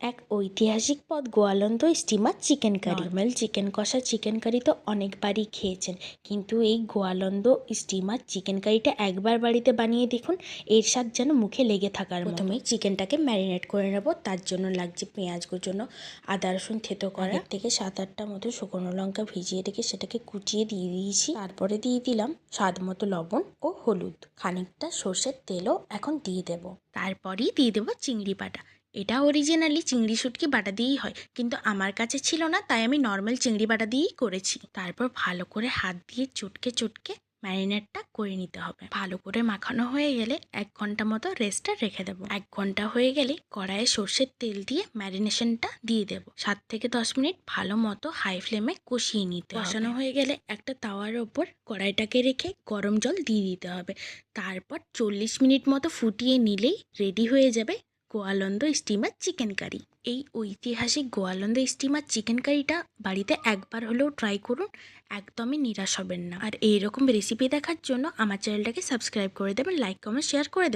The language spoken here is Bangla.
এক ঐতিহাসিক পদ Goalanda steamer chicken curry normal chicken কষা চিকেন কারি তো অনেকবারই খেয়েছেন। কিন্তু এই গোয়ালন্দ স্টিমার চিকেন কারিটা একবার বাড়িতে বানিয়ে দেখুন এর স্বাদ যেন মুখে লেগে থাকার প্রথমে চিকেনটাকে ম্যারিনেট করে নেব তার জন্য লাগছে পেঁয়াজ কুচোনো আদা রসুন থেতো করা। থেকে সাত আটটা মতো শুকনো লঙ্কা ভিজিয়ে রেখে সেটাকে কুচিয়ে দিয়ে দিয়েছি। তারপরে দিয়ে দিলাম স্বাদ মতো লবণ ও হলুদ। খানিকটা সর্ষের তেলও এখন দিয়ে দেব। তারপরেই দিয়ে দেবো চিংড়ি বাটা এটা অরিজিনালি চিংড়ি শুটকি বাটা দিয়েই হয়, কিন্তু আমার কাছে ছিল না, তাই আমি নর্মাল চিংড়ি বাটা দিয়েই করেছি। তারপর ভালো করে হাত দিয়ে চটকে চটকে ম্যারিনেটটা করে নিতে হবে। ভালো করে মাখানো হয়ে গেলে এক ঘণ্টা মতো রেস্টটা রেখে দেবো। এক ঘণ্টা হয়ে গেলে কড়াইয়ে সর্ষের তেল দিয়ে ম্যারিনেশনটা দিয়ে দেবো। সাত থেকে দশ মিনিট ভালো মতো হাই ফ্লেমে কষিয়ে নিতে। কষানো হয়ে গেলে একটা তাওয়ার ওপর কড়াইটাকে রেখে গরম জল দিয়ে দিতে হবে। তারপর চল্লিশ মিনিট মতো ফুটিয়ে নিলেই রেডি হয়ে যাবে গোয়ালন্দ স্টিমার চিকেন কারি। এই ঐতিহাসিক গোয়ালন্দ স্টিমার চিকেন কারিটা বাড়িতে একবার হলেও ট্রাই করুন, একদমই নিরাশ হবেন না। আর এইরকম রেসিপি দেখার জন্য আমার চ্যানেলটাকে সাবস্ক্রাইব করে দেবেন লাইক কমেন্ট শেয়ার করে দেবেন।